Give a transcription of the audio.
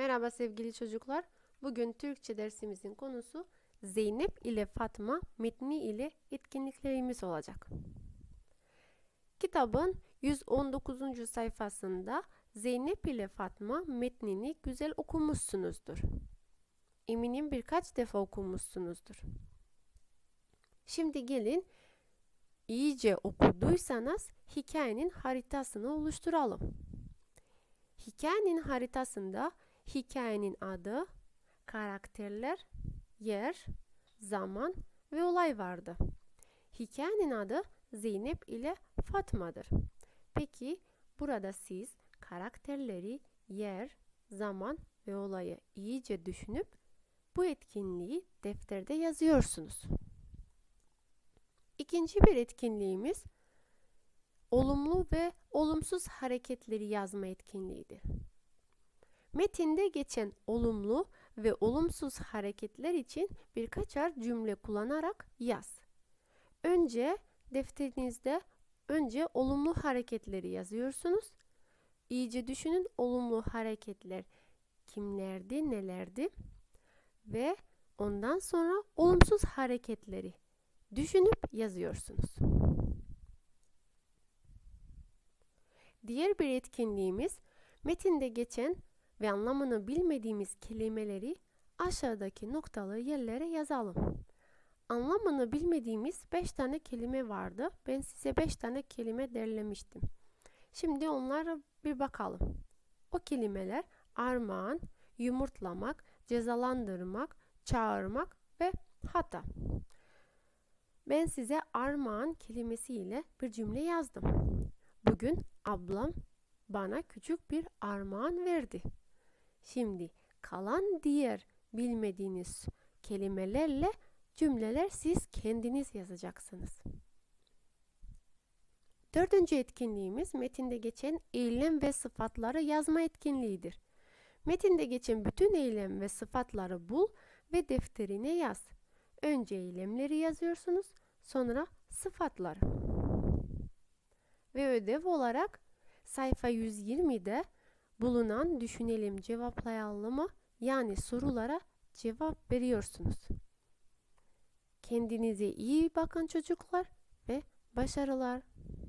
Merhaba sevgili çocuklar. Bugün Türkçe dersimizin konusu Zeynep ile Fatma metni ile etkinliklerimiz olacak. Kitabın 119. sayfasında Zeynep ile Fatma metnini güzel okumuşsunuzdur. Eminim birkaç defa okumuşsunuzdur. Şimdi gelin iyice okuduysanız hikayenin haritasını oluşturalım. Hikayenin haritasında hikayenin adı, karakterler, yer, zaman ve olay vardı. Hikayenin adı Zeynep ile Fatma'dır. Peki burada siz karakterleri, yer, zaman ve olayı iyice düşünüp bu etkinliği defterde yazıyorsunuz. İkinci bir etkinliğimiz olumlu ve olumsuz hareketleri yazma etkinliğidir. Metinde geçen olumlu ve olumsuz hareketler için birkaçar cümle kullanarak yaz. Önce defterinizde önce olumlu hareketleri yazıyorsunuz. İyice düşünün olumlu hareketler kimlerdi, nelerdi ve ondan sonra olumsuz hareketleri düşünüp yazıyorsunuz. Diğer bir etkinliğimiz metinde geçen ve anlamını bilmediğimiz kelimeleri aşağıdaki noktalı yerlere yazalım. Anlamını bilmediğimiz 5 tane kelime vardı. Ben size 5 tane kelime derlemiştim. Şimdi onlara bir bakalım. O kelimeler armağan, yumurtlamak, cezalandırmak, çağırmak ve hata. Ben size armağan kelimesiyle bir cümle yazdım. Bugün ablam bana küçük bir armağan verdi. Şimdi kalan diğer bilmediğiniz kelimelerle cümleler siz kendiniz yazacaksınız. Dördüncü etkinliğimiz metinde geçen eylem ve sıfatları yazma etkinliğidir. Metinde geçen bütün eylem ve sıfatları bul ve defterine yaz. Önce eylemleri yazıyorsunuz, sonra sıfatları. Ve ödev olarak sayfa 120'de bulunan düşünelim cevaplayalımı yani sorulara cevap veriyorsunuz. Kendinize iyi bakın çocuklar ve başarılar.